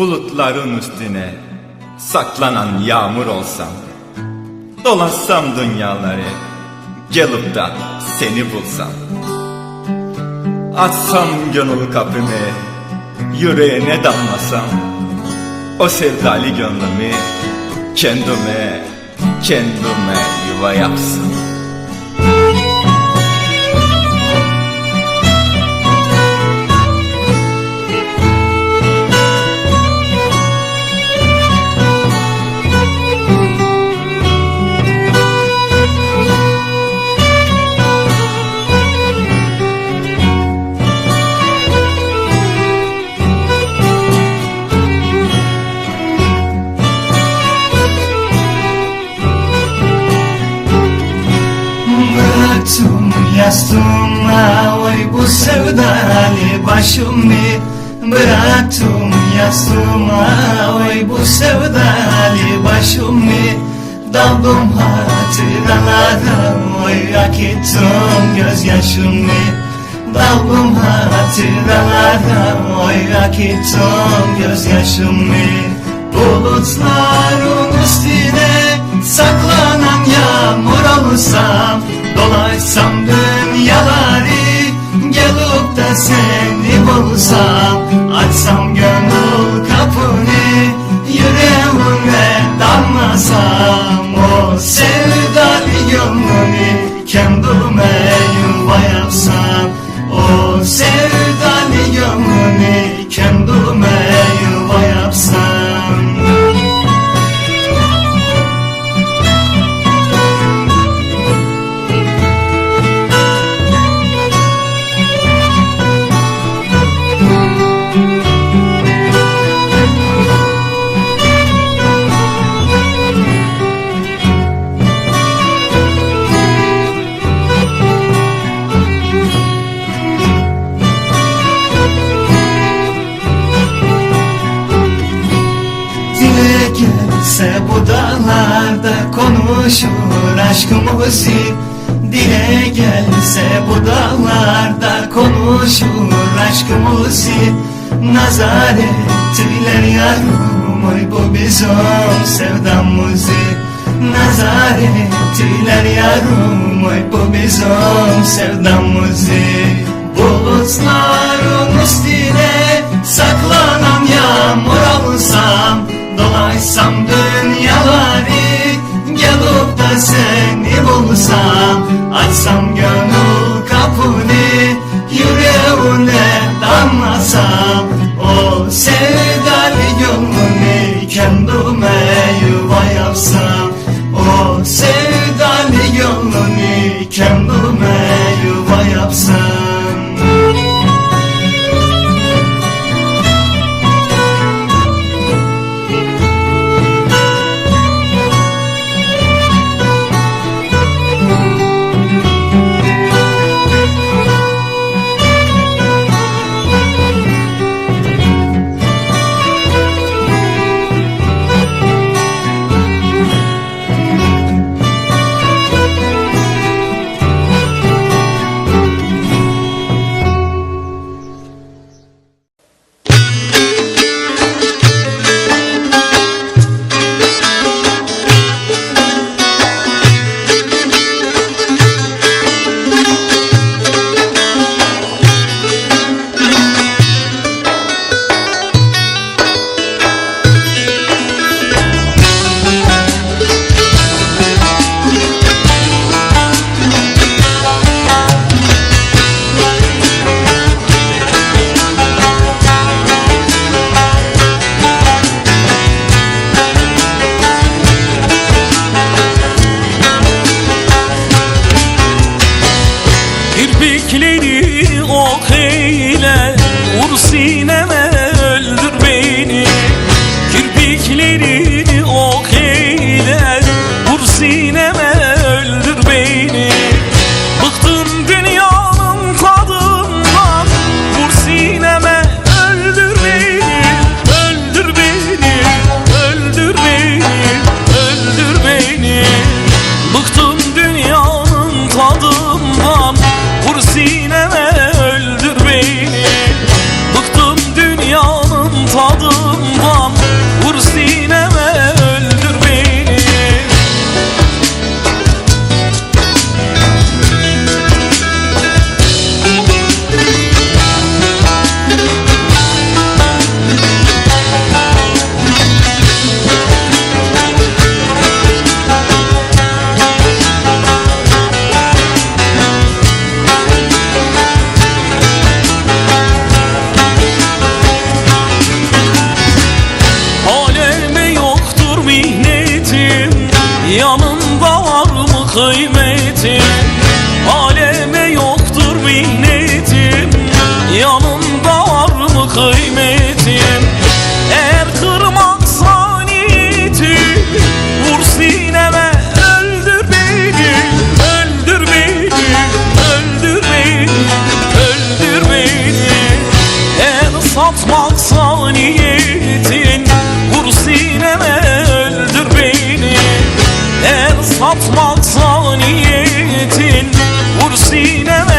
Bulutların üstüne saklanan yağmur olsam Dolaşsam dünyaları gelip de seni bulsam. Açsam gönül kapımı yüreğine damlasam O sevdalı gönlümü kendime, kendime yuva yapsın bu sevdalı başımı Bıraktım yastığıma Oy bu sevdalı başımı Daldım hatıralara Oy akıttım gözyaşımı Daldım hatıralara Oy akıttım gözyaşımı Bulutların üstüne saklanan yağmur olsam Dolaşsam dünyaları bulsam Açsam gönül kapını yüreğime damlasam. O sevdalı gönlünü kendime aşkımızı Dile gelse bu dağlarda konuşur aşkımızı Nazar ettiler yarım oy bu bizim sevdamızı Nazar ettiler yarım oy bu bizim sevdamızı. Bulutların Açsam gönül kapını yüreğine damlasam O sevdalı gönlünü kendime yuva yapsam O sevdalı gönlünü kendime kıymetim. Aleme yoktur minnetim. Yanında var mı kıymetim? Eğer kırmak saniyetim Vur sineme öldür beni. Öldür beni, öldür beni, öldür beni. Eğer satmak saniyetin Vur sineme öldür beni. Eğer satmak niyetin Vur sineme